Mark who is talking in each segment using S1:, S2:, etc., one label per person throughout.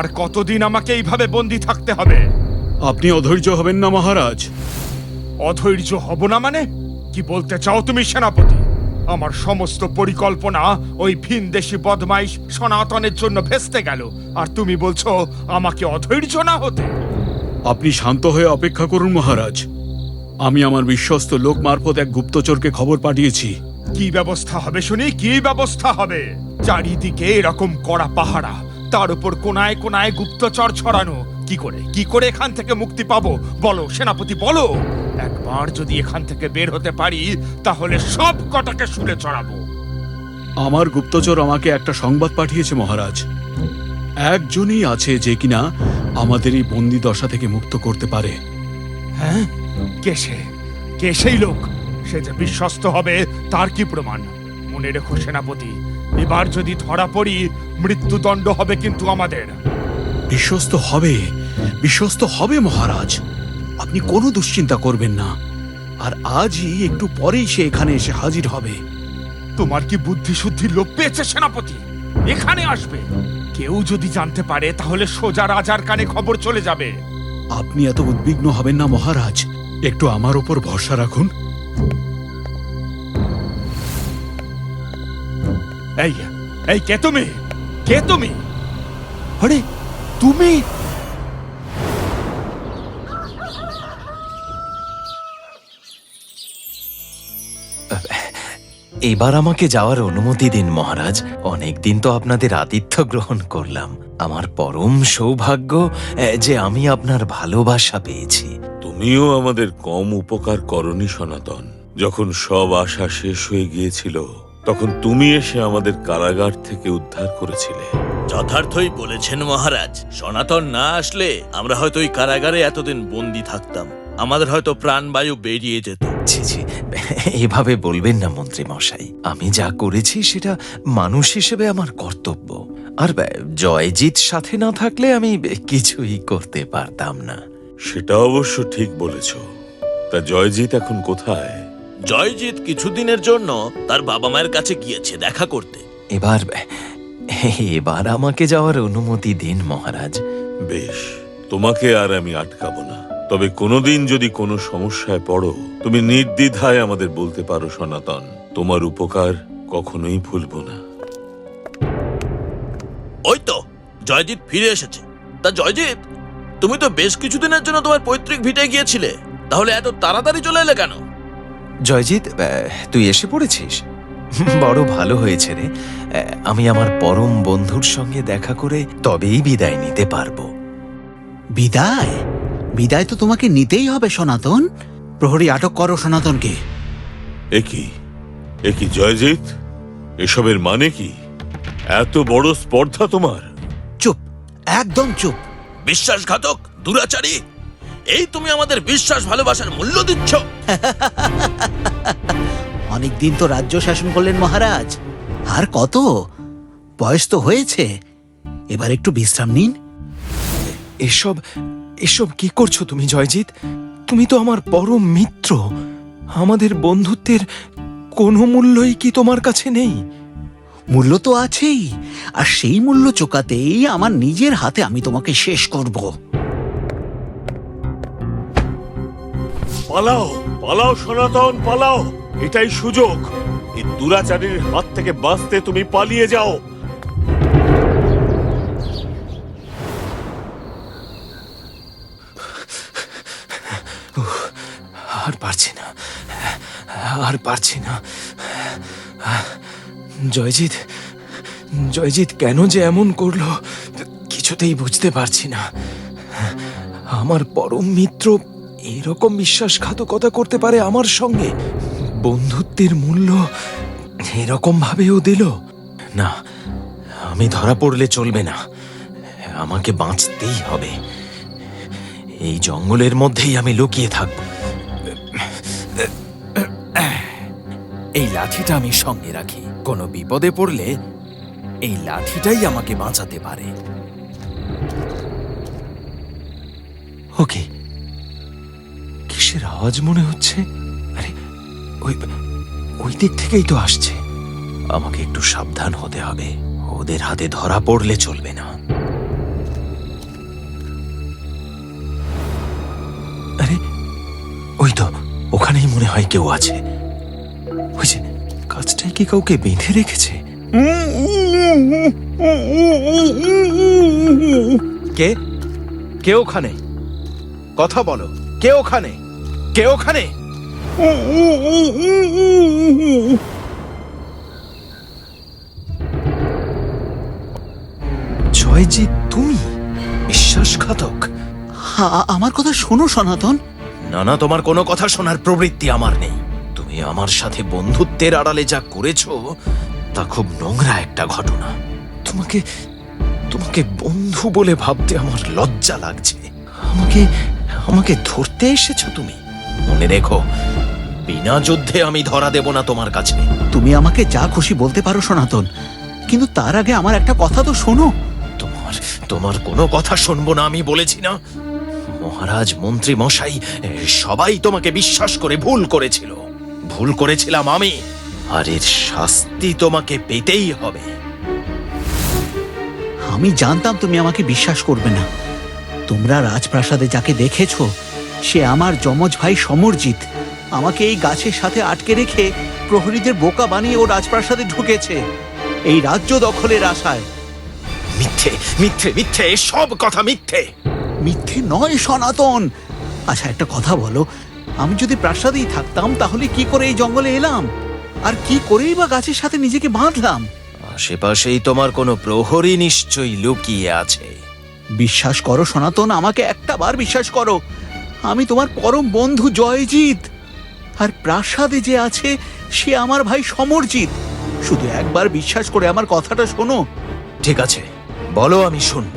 S1: আর কতদিন আমাকে এইভাবে বন্দি থাকতে হবে?
S2: আপনি অধৈর্য হবেন না মহারাজ।
S1: অধৈর্য হব না মানে? কি বলতে চাও তুমি সেনাপতি? আমার সমস্ত পরিকল্পনা ওই ভিনদেশি বদমাইশ সনাতনের জন্য ভেস্তে গেল। আর তুমি বলছো আমাকে অধৈর্য না হতে?
S2: আপনি শান্ত হয়ে অপেক্ষা করুন মহারাজ। আমি আমার বিশ্বস্ত লোক মারফত এক গুপ্তচরকে খবর পাঠিয়েছি।
S1: কি ব্যবস্থা হবে শুনি কি ব্যবস্থা হবে? চারিদিকে এরকম কড়া পাহারা। তার উপর কোনায় কোনায় গুপ্তচর ছড়ানো। কি করে? কি করে এখান থেকে মুক্তি পাবো? বলো সেনাপতি বলো! একবার যদি এখান থেকে বের হতে পারি তাহলে সব কটাকে শুলে চড়াবো
S2: আমার গুপ্তচর আমাকে একটা সংবাদ পাঠিয়েছে মহারাজ। একজনই আছে যে কিনা আমাদের এই বন্দি দশা থেকে মুক্ত করতে পারে।
S1: হ্যাঁ? কে সে? কে সেই লোক? সে যে বিশ্বস্ত হবে তার কি প্রমাণ? মনে রেখো সেনাপতি এবার যদি ধরা পড়ি মৃত্যুদণ্ড হবে কিন্তু আমাদের।
S2: বিশ্বস্ত হবে বিশ্বস্ত হবে মহারাজ। আপনি কোনো দুশ্চিন্তা করবেন না। আর আজই একটু পরেই সে এখানে এসে হাজির হবে।
S1: তোমার কি বুদ্ধি শুদ্ধি লোপ পেয়েছে সেনাপতি? এখানে আসবে। কেউ যদি জানতে পারে তাহলে সোজা রাজার কানে খবর চলে যাবে।
S2: আপনি এত উদ্বিগ্ন হবেন না মহারাজ। একটু আমার উপর ভরসা রাখুন।
S1: এই এই কে তুমি? কে তুমি? আরে তুমি?
S3: এবার আমাকে যাওয়ার অনুমতি দিন মহারাজ। অনেকদিন তো আপনাদের আতিথ্য গ্রহণ করলাম। আমার পরম সৌভাগ্য যে আমি আপনার ভালোবাসা পেয়েছি।
S4: তুমিও আমাদের কম উপকার করনি সনাতন। যখন সব আশা শেষ হয়ে গিয়েছিল তখন তুমি এসে আমাদের কারাগার থেকে উদ্ধার করেছিলে।
S5: যথার্থই বলেছেন মহারাজ। সনাতন না আসলে আমরা হয়তো ওই কারাগারে এতদিন বন্দি থাকতাম। আমাদের হয়তো প্রাণবায়ু বেরিয়ে যেত।
S3: ছি ছি এভাবে বলবেন না মন্ত্রী মশাই। আমি যা করেছি সেটা মানুষ হিসেবে আমার কর্তব্য। আর জয়জিৎ সাথে না থাকলে আমি কিছুই করতে পারতাম না।
S4: সেটা অবশ্য ঠিক বলেছ। তা জয়জিৎ এখন কোথায়?
S5: জয়জিৎ কিছুদিনের জন্য তার বাবা মায়ের কাছে গিয়েছে দেখা করতে।
S3: এবার এবার আমাকে যাওয়ার অনুমতি দিন মহারাজ।
S4: বেশ তোমাকে আর আমি আটকাবো না। তবে কোনোদিন যদি কোনো সমস্যায় পড়ো তুমি নির্দ্বিধায় আমাদের বলতে পারো সনাতন। তোমার উপকার কখনোই ভুলবো না।
S5: ওই তো জয়জিৎ ফিরে এসেছে। তা জয়জিৎ তুমি তো বেশ কিছুদিনের জন্য তোমার পৈতৃক ভিটে গিয়েছিলে। তাহলে এত তাড়াতাড়ি চলে এলে কেন?
S3: জয়জিৎ তুই এসে পড়েছিস? বড় ভালো হয়েছে রে। আমি আমার পরম বন্ধুর সঙ্গে দেখা করে তবেই বিদায় নিতে পারব।
S6: বিদায়? বিদায় তো তোমাকে নিতেই হবে সনাতন। প্রহরী আটক করো সনাতনকে।
S4: একই একই জয়জিৎ? এসবের মানে কি? এত বড় স্পর্ধা তোমার?
S6: চুপ একদম চুপ।
S5: বিশ্বাসঘাতক দুরাচারী। এই তুমি আমাদের বিশ্বাস ভালোবাসার মূল্য দিচ্ছ।
S6: অনেকদিন তো রাজ্য শাসন করলেন মহারাজ। আর কত? বয়স তো হয়েছে। এবার একটু বিশ্রাম নিন।
S3: এসব এসব কি করছ তুমি জয়জিৎ? তুমি তো আমার পরম মিত্র। আমাদের বন্ধুত্বের কোনো মূল্যই কি তোমার কাছে নেই?
S6: মূল্য তো আছেই। আর সেই মূল্য চোকাতেই আমার নিজের হাতে আমি তোমাকে শেষ করব।
S4: পালাও পালাও সনাতন, পালাও। এটাই সুযোগ। এই দুরাচারীর হাত থেকে বাঁচতে তুমি পালিয়ে যাও।
S3: আর পারছি না। আর পারছি না। জয়জিৎ জয়জিৎ কেন যে এমন করল, কিছুতেই বুঝতে পারছি না। আমার পরম মিত্র এরকম বিশ্বাসঘাতকতা করতে পারে আমার সঙ্গে? বন্ধুত্বের মূল্য এরকম ভাবেও দিল? না আমি ধরা পড়লে চলবে না। আমাকে বাঁচতেই হবে। এই জঙ্গলের মধ্যেই আমি লুকিয়ে থাকব।
S7: এই লাঠিটা আমি সঙ্গে রাখি। কোনো বিপদে পড়লে এই লাঠিটাই আমাকে বাঁচাতে পারে।
S3: ওকে। কিসের আওয়াজ মনে হচ্ছে? আরে, ওই ওই দিক থেকেই তো আসছে। আমাকে একটু সাবধান হতে হবে। ওদের হাতে ধরা পড়লে চলবে না। আরে, ওই তো, ওখানেই মনে হয় কেউ আছে। ওই যে কাজটাই কি কাউকে বেঁধে রেখেছে?
S2: কে? কে ওখানে? কথা বলো। কে ওখানে? কে ওখানে?
S3: জয়জিৎ তুমি বিশ্বাসঘাতক।
S6: আমার কথা শোনো সনাতন।
S3: না না তোমার কোনো কথা শোনার প্রবৃত্তি আমার নেই। তুমি আমার সাথে বন্ধুত্বের আড়ালে যা করেছ তা খুব নোংরা একটা ঘটনা। তোমাকে তোমাকে বন্ধু বলে ভাবতে আমার লজ্জা লাগছে। আমাকে আমাকে ধরতে এসেছ তুমি? মনে রেখো বিনা যুদ্ধে আমি ধরা দেব না তোমার কাছে।
S6: তুমি আমাকে যা খুশি বলতে পারো সনাতন কিন্তু তার আগে আমার একটা কথা তো শোনো।
S3: তোমার তোমার কোনো কথা শুনব না আমি বলেছি না। মহারাজ মন্ত্রী মশাই সবাই তোমাকে বিশ্বাস করে ভুল করেছিল। ভুল করেছিলাম আমি আর এর শাস্তি তোমাকে পেতেই হবে।
S6: আমি জানতাম তুমি আমাকে বিশ্বাস করবে না। তোমরা রাজপ্রাসাদে যাকে দেখেছ সে আমার যমজ ভাই সমরজিৎ। আমাকে এই গাছের সাথে আটকে রেখে প্রহরীদের বোকা বানিয়ে ও রাজপ্রাসাদে ঢুকেছে। এই রাজ্য দখলের আশায়।
S3: মিথ্যে মিথ্যে মিথ্যে সব কথা মিথ্যে।
S6: মিথ্যে নয় সনাতন। আচ্ছা একটা কথা বলো। আমি যদি প্রাসাদেই থাকতাম তাহলে কি করে এই জঙ্গলে এলাম? আর কি করেই বা গাছের সাথে নিজেকে বাঁধলাম?
S3: আশেপাশেই তোমার কোনো প্রহরী নিশ্চয়ই লুকিয়ে আছে।
S6: বিশ্বাস করো সনাতন আমাকে একটা বার বিশ্বাস করো। আমি তোমার পরম বন্ধু জয়জিৎ। আর প্রাসাদে যে আছে সে আমার ভাই সমরজিৎ। শুধু একবার বিশ্বাস করে আমার কথাটা শোনো।
S3: ঠিক আছে বলো আমি শুনব।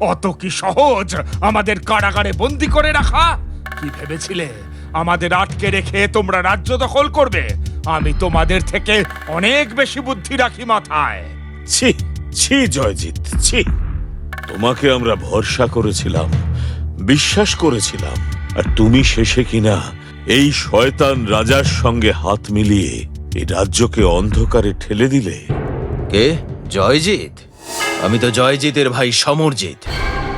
S1: অত কি সহজ আমাদের কারাগারে বন্দি করে রাখা? কি ভেবেছিলে? আমাদের আটকে রেখে তোমরা রাজ্য দখল করবে? আমি তোমাদের থেকে অনেক বেশি বুদ্ধি রাখি মাথায়।
S4: ছি ছি জয়জিৎ ছি। তোমাকে আমরা ভরসা করেছিলাম বিশ্বাস করেছিলাম আর তুমি শেষে কিনা এই শয়তান রাজার সঙ্গে হাত মিলিয়ে এই রাজ্যকে অন্ধকারে ঠেলে দিলে।
S3: কে? জয়জিৎ? আমি তো জয়জিতের ভাই সমরজিৎ।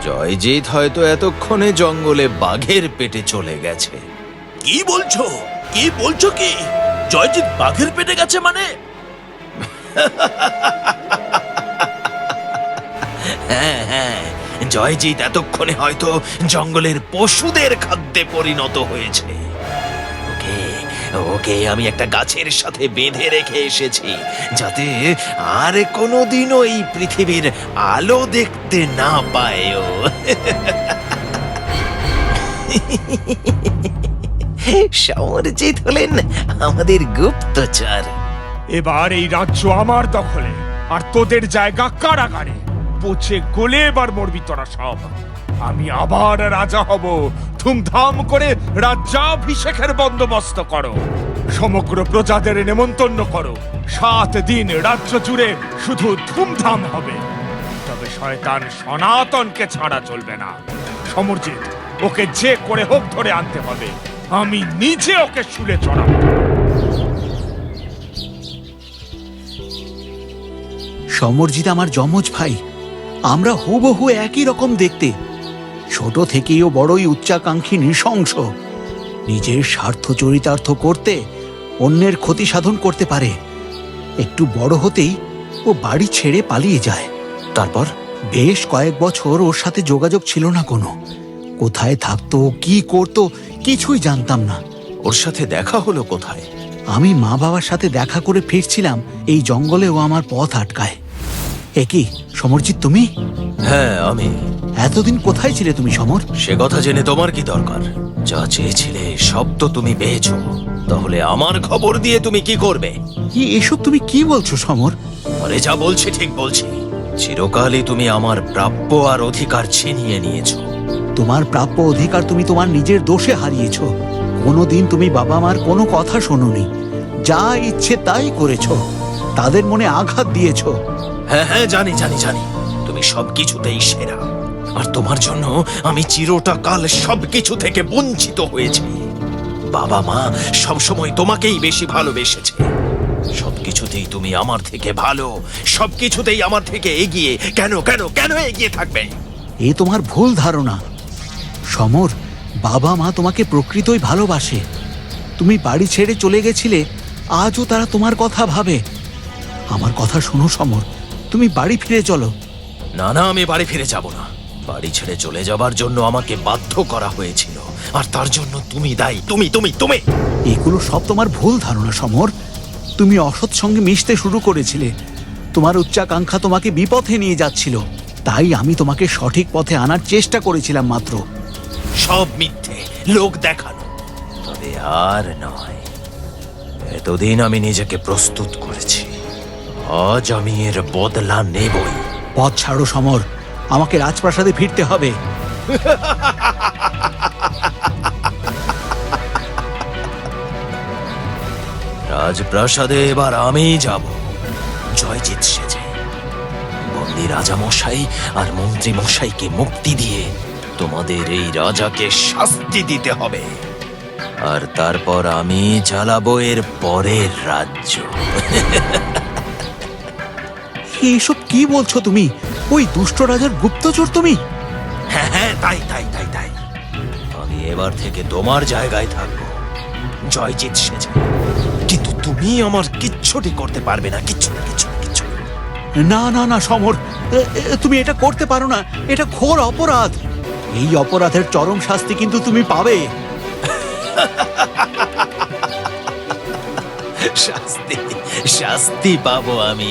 S3: জয়জিৎ হয়তো এতক্ষণে জঙ্গলে বাঘের পেটে চলে গেছে।
S5: কি বলছো? কি বলছো কি? জয়জিৎ বাঘের পেটে গেছে মানে?
S3: হ্যাঁ হ্যাঁ জয়জিৎ এতক্ষণে হয়তো জঙ্গলের পশুদের খাদ্যে পরিণত হয়েছে। ওকে ওকে, আমি একটা গাছের সাথে বেঁধে রেখে এসেছি, যাতে আর কোনোদিনও এই পৃথিবীর আলো দেখতে না পায় ও সমরজিৎ হলেন আমাদের গুপ্তচর।
S1: এবার এই রাজ্য আমার দখলে, আর তোদের জায়গা কারাগারে। পচে গলে এবার মরবি তোরা সব। আমি আবার রাজা হব। ধুমধাম করে রাজ্যাভিষেকের বন্দোবস্ত করো। সমগ্র প্রজাদের নেমন্তন্ন করো। সাত দিন রাজ্য জুড়ে শুধু ধুমধাম হবে। তবে শয়তান সনাতনকে ছাড়া চলবে না। সমরজিৎ, ওকে যে করে হোক ধরে আনতে হবে। আমি নিজে ওকে শুলে চড়াবো।
S6: সমরজিৎ আমার যমজ ভাই, আমরা হুবহু একই রকম দেখতে। ছোট থেকেই ও বড়ই উচ্চাকাঙ্ক্ষী নৃশংস। নিজের স্বার্থ চরিতার্থ করতে অন্যের ক্ষতি সাধন করতে পারে। একটু বড় হতেই ও বাড়ি ছেড়ে পালিয়ে যায়।
S3: তারপর
S6: বেশ কয়েক বছর ওর সাথে যোগাযোগ ছিল না কোনো। কোথায় থাকতো কি করতো কিছুই জানতাম না।
S3: ওর সাথে দেখা হলো কোথায়?
S6: আমি মা বাবার সাথে দেখা করে ফিরছিলাম এই জঙ্গলে ও আমার পথ আটকায়। এ কি সমরজিৎ তুমি?
S3: হ্যাঁ আমি।
S6: এতদিন কোথায় ছিলে তুমি সমর?
S3: সে কথা জেনে তোমার কি দরকার? যা চেয়েছিলে সব তো তুমি পেয়েছ। তাহলে আমার খবর দিয়ে তুমি কি করবে?
S6: এ- এসব তুমি কি বলছো সমর?
S3: আরে যা বলছি ঠিক বলছি। চিরকালই তুমি আমার প্রাপ্য আর অধিকার ছিনিয়ে নিয়েছো।
S6: তোমার প্রাপ্য অধিকার তুমি তোমার নিজের দোষে হারিয়েছো। কোনোদিন তুমি বাবা মার কোনো কথা শোনোনি। যা ইচ্ছে তাই করেছ। তাদের মনে আঘাত দিয়েছ।
S3: হ্যাঁ হ্যাঁ জানি জানি জানি। তুমি সবকিছুতেই সেরা। আর তোমার জন্য আমি চিরটা কাল সবকিছু থেকে বঞ্চিত হয়েছি। বাবা মা সবসময় তোমাকেই বেশি ভালোবেসেছে। সবকিছুতেই তুমি আমার থেকে ভালো। সবকিছুতেই আমার থেকে এগিয়ে। কেন কেন কেন এগিয়ে থাকবে?
S6: এ তোমার ভুল ধারণা। সমর বাবা মা তোমাকে প্রকৃতই ভালোবাসে। তুমি বাড়ি ছেড়ে চলে গেছিলে আজও তারা তোমার কথা ভাবে। আমার কথা শোনো সমর তুমি বাড়ি ফিরে চলো।
S3: না না আমি বাড়ি ফিরে যাব না। বাড়ি ছেড়ে চলে যাবার জন্য আমাকে বাধ্য করা হয়েছিল। আর তার জন্য তুমি দায়ী তুমি তুমি তুমি!
S6: এগুলো সব তোমার ভুল ধারণা সমর। তুমি অসৎ সঙ্গে মিশতে শুরু করেছিলে। তোমার উচ্চাকাঙ্ক্ষা তোমাকে বিপথে নিয়ে যাচ্ছিল। তাই আমি তোমাকে সঠিক পথে আনার চেষ্টা করেছিলাম মাত্র।
S3: সব মিথ্যে লোক দেখানো। তবে আর নয় এতদিন আমি নিজেকে প্রস্তুত করেছি। আজ আমি এর বদলা নেবই।
S6: পথ ছাড়ো সমর আমাকে রাজপ্রাসাদে ফিরতে হবে।
S3: রাজপ্রাসাদে এবার আমি যাব। জয়জিৎ সেজে। বন্দি রাজা মশাই আর মন্ত্রী মশাইকে মুক্তি দিয়ে তোমাদের এই রাজাকে শাস্তি দিতে হবে। আর তারপর আমি চালাবো এর পরের রাজ্য।
S6: এইসব কি বলছো তুমি? ওই দুষ্ট রাজার গুপ্তচর তুমি?
S3: হ্যাঁ হ্যাঁ তাই তাই তাই তাই। আমি এবার থেকে তোমার জায়গায় থাকব। জয়জিৎ সেজে। কিন্তু তুমি আমার কিচ্ছুটি করতে পারবে না কিচ্ছু না কিচ্ছু কিচ্ছু না।
S6: না না না সমর। তুমি এটা করতে পারো না। এটা ঘোর অপরাধ। এই অপরাধের চরম শাস্তি কিন্তু তুমি পাবে।
S3: শাস্তি শাস্তি পাবো আমি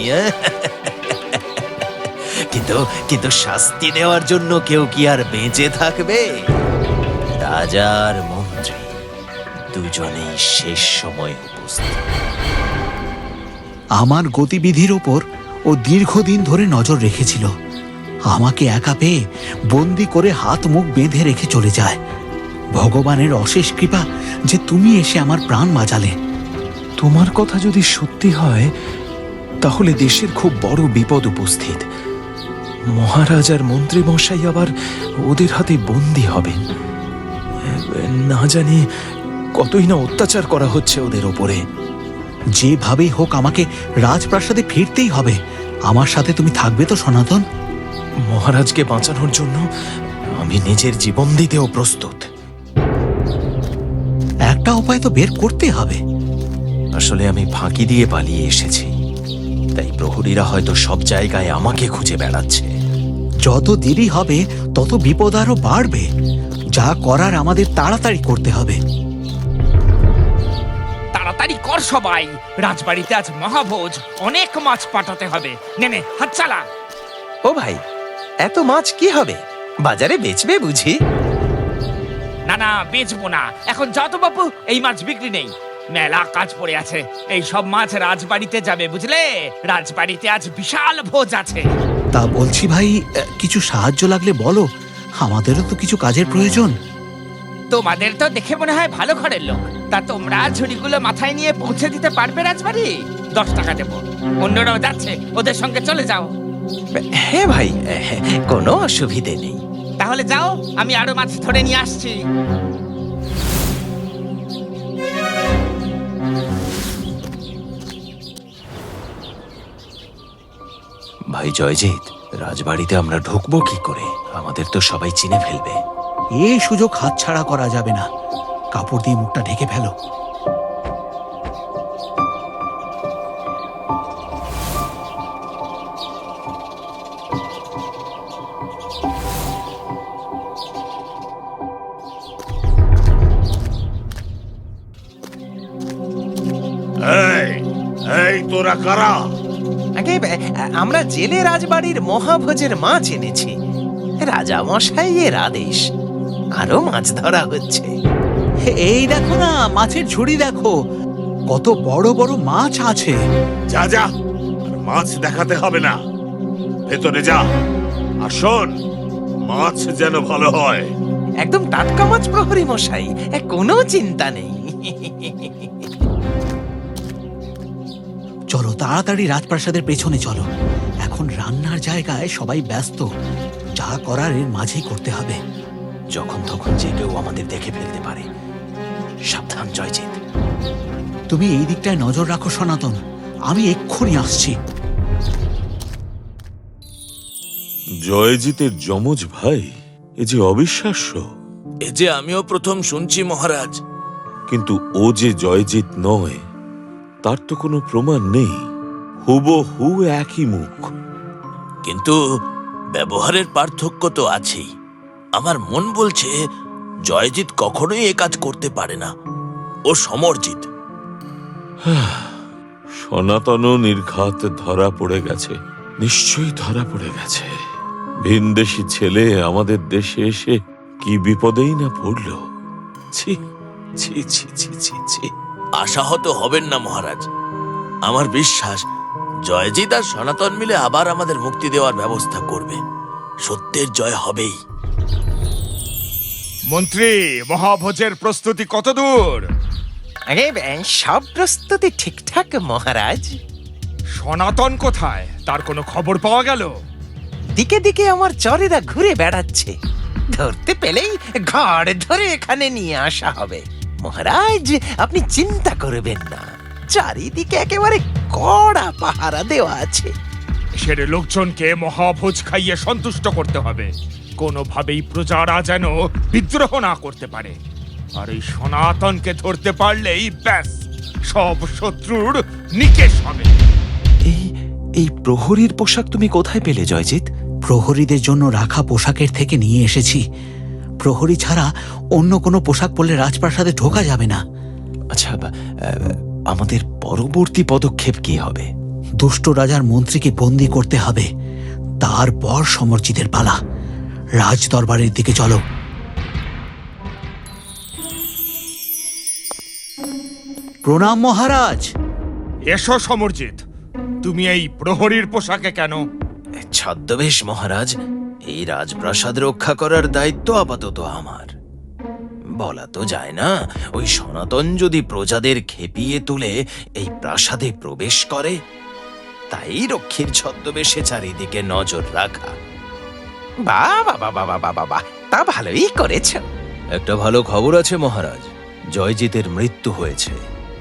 S3: কিন্তু কিন্তু শাস্তি দেওয়ার জন্য কেউ কি আর বেঁচে থাকবে? রাজার মন্ত্রী দুজনেই শেষ সময় উপস্থিত।
S6: আমার গতিবিধির ওপর ও দীর্ঘদিন ধরে নজর রেখেছিল। আমাকে একা পেয়ে বন্দি করে হাত মুখ বেঁধে রেখে চলে যায়। ভগবানের অশেষ কৃপা যে তুমি এসে আমার প্রাণ বাঁচালে।
S3: তোমার কথা যদি সত্যি হয় তাহলে দেশের খুব বড় বিপদ উপস্থিত। মহারাজ আর মন্ত্রী মশাই আবার ওদের হাতে বন্দি হবেন না জানি কতই না অত্যাচার করা হচ্ছে ওদের ওপরে।
S6: যেভাবেই হোক আমাকে রাজপ্রাসাদে ফিরতেই হবে। আমার সাথে তুমি থাকবে তো সনাতন?
S3: মহারাজকে বাঁচানোর জন্য আমি নিজের জীবন দিতেও প্রস্তুত।
S6: একটা উপায় তো বের করতে হবে।
S3: আসলে আমি ফাঁকি দিয়ে পালিয়ে এসেছি। তাই প্রহরীরা হয়তো সব জায়গায় আমাকে খুঁজে বেড়াচ্ছে।
S6: যত দেরি হবে তত বিপদ আরও বাড়বে। যা করার আমাদের তাড়াতাড়ি করতে হবে।
S1: তাড়াতাড়ি কর সবাই। রাজবাড়িতে আজ মহাভোজ। অনেক মাছ পাঠাতে হবে। নে নে হাত চালা।
S3: ও ভাই এত মাছ কি হবে? বাজারে বেচবে বুঝি?
S1: না না বেচবো না। এখন যাও তো বাপু এই মাছ বিক্রি নেই। মেলা কাজ পড়ে আছে। এই সব মাছ রাজবাড়িতে যাবে বুঝলে? রাজবাড়িতে আজ বিশাল ভোজ আছে।
S6: তা বলছি ভাই কিছু সাহায্য লাগলে বলো। আমাদেরও তো কিছু কাজের প্রয়োজন।
S1: তোমাদের তো দেখে মনে হয় ভালো ঘরের লোক। তা তোমরা ঝুড়িগুলো মাথায় নিয়ে পৌঁছে দিতে পারবে রাজবাড়ি? দশ টাকা দেবো। অন্যরাও যাচ্ছে ওদের সঙ্গে চলে যাও।
S3: হ্যাঁ ভাই কোনো অসুবিধে নেই।
S1: তাহলে যাও আমি আরও মাছ ধরে নিয়ে আসছি।
S3: ভাই জয়জিৎ রাজবাড়িতে আমরা ঢুকবো কি করে? আমাদের তো সবাই চিনে ফেলবে।
S6: এই সুযোগ হাতছাড়া করা যাবে না। কাপড় দিয়ে মুখটা ঢেকে ফেলো।
S4: তোরা কারা?
S3: আগে আমরা জেলে রাজবাড়ির মহাভোজের মাছ এনেছি। রাজা মশাই এর আদেশ। আরও মাছ ধরা হচ্ছে।
S6: এই দেখো না মাছের ঝুড়ি দেখো। কত বড় বড় মাছ আছে।
S4: যা যা মাছ দেখাতে হবে না। ভেতরে যা। আর শোন মাছ যেন ভালো হয়।
S3: একদম টাটকা মাছ প্রহরী মশাই কোনো চিন্তা নেই।
S6: চলো তাড়াতাড়ি রাজপ্রাসাদের পেছনে চলো। এখন রান্নার জায়গায় সবাই ব্যস্ত। যা করার এর মাঝেই করতে হবে।
S3: যখন তখন যে কেউ আমাদের দেখে ফেলতে পারে। সাবধান জয়জিৎ।
S6: তুমি এই দিকটায় নজর রাখো সনাতন। আমি এক্ষুনি আসছি।
S4: জয়জিতের যমজ ভাই এ যে অবিশ্বাস্য।
S5: এ যে আমিও প্রথম শুনছি মহারাজ।
S4: কিন্তু ও যে জয়জিৎ নয় তার তো কোনো প্রমাণ নেই। হুবহু একই মুখ।
S5: কিন্তু ব্যবহারের পার্থক্য তো আছেই। আমার মন বলছে জয়জিৎ কখনোই এ কাজ করতে পারে না। ও সমরজিৎ।
S4: সনাতন নির্ঘাত ধরা পড়ে গেছে। নিশ্চয়ই ধরা পড়ে গেছে। ভিনদেশি ছেলে আমাদের দেশে এসে কি বিপদেই না পড়ল? ছি ছি ছি ছি ছি ছি।
S5: আশাহত হবেন না মহারাজ। আমার বিশ্বাস জয়জিৎ আর সনাতন মিলে আবার আমাদের মুক্তি দেওয়ার ব্যবস্থা করবে। সত্যের জয় হবেই।
S1: মন্ত্রী মহাভোজের প্রস্তুতি কত দূর?
S8: আরে সব প্রস্তুতি ঠিকঠাক মহারাজ।
S1: সনাতন কোথায়? তার কোনো খবর পাওয়া গেল?
S8: দিকে দিকে আমার চরেরা ঘুরে বেড়াচ্ছে। ধরতে পেলেই ঘর ধরে এখানে নিয়ে আসা হবে। মহারাজ আপনি চিন্তা করবেন না। চারিদিকে একেবারে কড়া পাহারা দেওয়া আছে।
S1: সেরে লোকজনকে মহাভোজ খাইয়ে সন্তুষ্ট করতে হবে। কোনোভাবেই প্রজারা যেন বিদ্রোহ না করতে পারে। আর এই সনাতনকে ধরতে পারলেই ব্যাস সব শত্রুর নিকেশ হবে।
S3: এই এই প্রহরীর পোশাক তুমি কোথায় পেলে জয়জিৎ?
S6: প্রহরীদের জন্য রাখা পোশাকের থেকে নিয়ে এসেছি। প্রহরী ছাড়া অন্য কোনো পোশাক পরলে রাজপ্রাসাদে ঢোকা যাবে না।
S3: আচ্ছা আমাদের পরবর্তী পদক্ষেপ কি হবে?
S6: দুষ্ট রাজার মন্ত্রীকে বন্দি করতে হবে। তারপর সমর্জিতের পালা। রাজ দরবারের দিকে চলো। প্রণাম মহারাজ।
S1: এসো সমরজিৎ তুমি এই প্রহরীর পোশাকে কেন
S3: ছদ্মবেশ, মহারাজ, এই রাজপ্রাসাদ রক্ষা করার দায়িত্ব আপাতত আমার। বলা তো যায় না, ওই সনাতন যদি প্রজাদের খেপিয়ে তুলে এই প্রাসাদে প্রবেশ করে, তাই রক্ষীর ছদ্মবেশে চারিদিকে নজর রাখা।
S8: বাবা বাবা বাবা বা, তা ভালোই করেছ।
S3: একটা ভালো খবর আছে, মহারাজ। জয়জিতের মৃত্যু হয়েছে।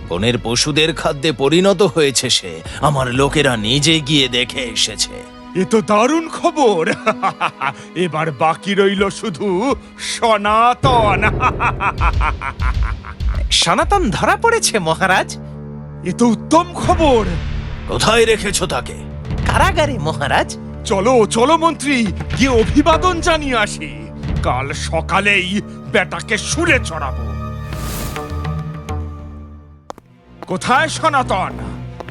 S3: বনের পশুদের খাদ্যে পরিণত হয়েছে সে। আমার লোকেরা নিজে গিয়ে দেখে এসেছে।
S1: এ তো দারুণ খবর। এবার বাকি রইল শুধু সনাতন।
S8: সনাতন ধরা পড়েছে মহারাজ।
S1: এ তো উত্তম খবর।
S3: কোথায় রেখেছো তাকে?
S8: কারাগারে মহারাজ।
S1: চলো চলো মন্ত্রী গিয়ে অভিবাদন জানিয়ে আসি। কাল সকালেই বেটাকে শুলে চড়াবো। কোথায় সনাতন?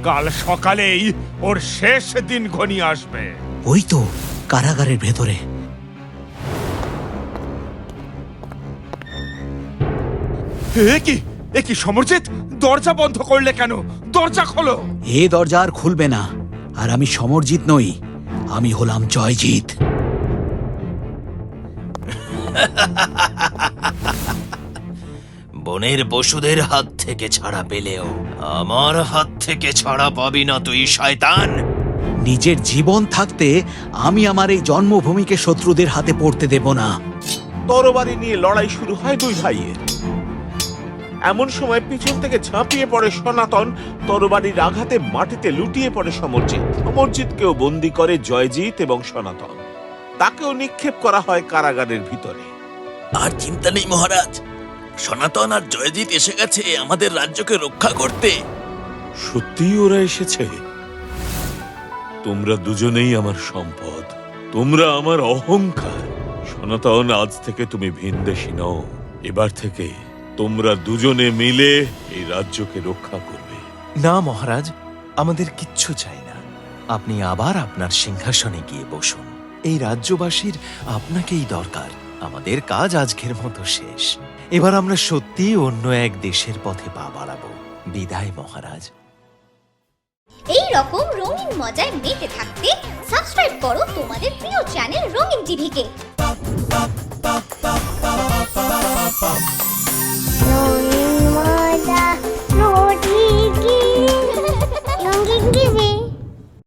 S1: কাল সকালেই ওর শেষ দিন ঘনিয়ে আসবে।
S6: ওই তো কারাগারের ভেতরে।
S1: কি? এ কি সমরজিৎ? দরজা বন্ধ করলে কেন? দরজা খোলো।
S6: এ দরজা আর খুলবে না। আর আমি সমরজিৎ নই। আমি হলাম জয়জিৎ।
S3: বনের পশুদের হাত থেকে ছাড়া পেলেও আমার হাত থেকে ছাড়া পাবি না তুই শয়তান।
S6: নিজের জীবন থাকতে আমি আমার এই জন্মভূমিকে শত্রুদের হাতে পড়তে দেব না।
S9: তরবারি নিয়ে লড়াই শুরু হয় দুই ভাইয়ের। এমন সময় পিছন থেকে ঝাঁপিয়ে পড়ে সনাতন তরবারির আঘাতে মাটিতে লুটিয়ে পড়ে সমরজিৎ। সমরজিৎকেও বন্দি করে জয়জিৎ এবং সনাতন। তাকেও নিক্ষেপ করা হয় কারাগারের ভিতরে।
S5: আর চিন্তা নেই মহারাজ সনাতন আর জয়জিৎ এসে গেছে আমাদের রাজ্যকে রক্ষা করতে।
S4: সত্যিই ওরা এসেছে। তোমরা দুজনেই আমার সম্পদ। তোমরা আমার অহংকার। সনাতন আজ থেকে তুমি ভিনদেশী নও। এবার থেকে তোমরা দুজনে মিলে এই রাজ্যকে রক্ষা করবে।
S3: না মহারাজ আমাদের কিচ্ছু চাই না। আপনি আবার আপনার সিংহাসনে গিয়ে বসুন। এই রাজ্যবাসীর আপনাকেই দরকার। আমাদের কাজ আজকের মতো শেষ। এবার আমরা সত্যি অন্য এক দেশের পথে পা বাড়াবো। বিদায় মহারাজ।
S10: এই রকম রঙিন মজায় মেতে থাকতে সাবস্ক্রাইব করো তোমাদের প্রিয় চ্যানেল রঙিন রঙিন মজা রঙিন টিভি রঙিন টিভি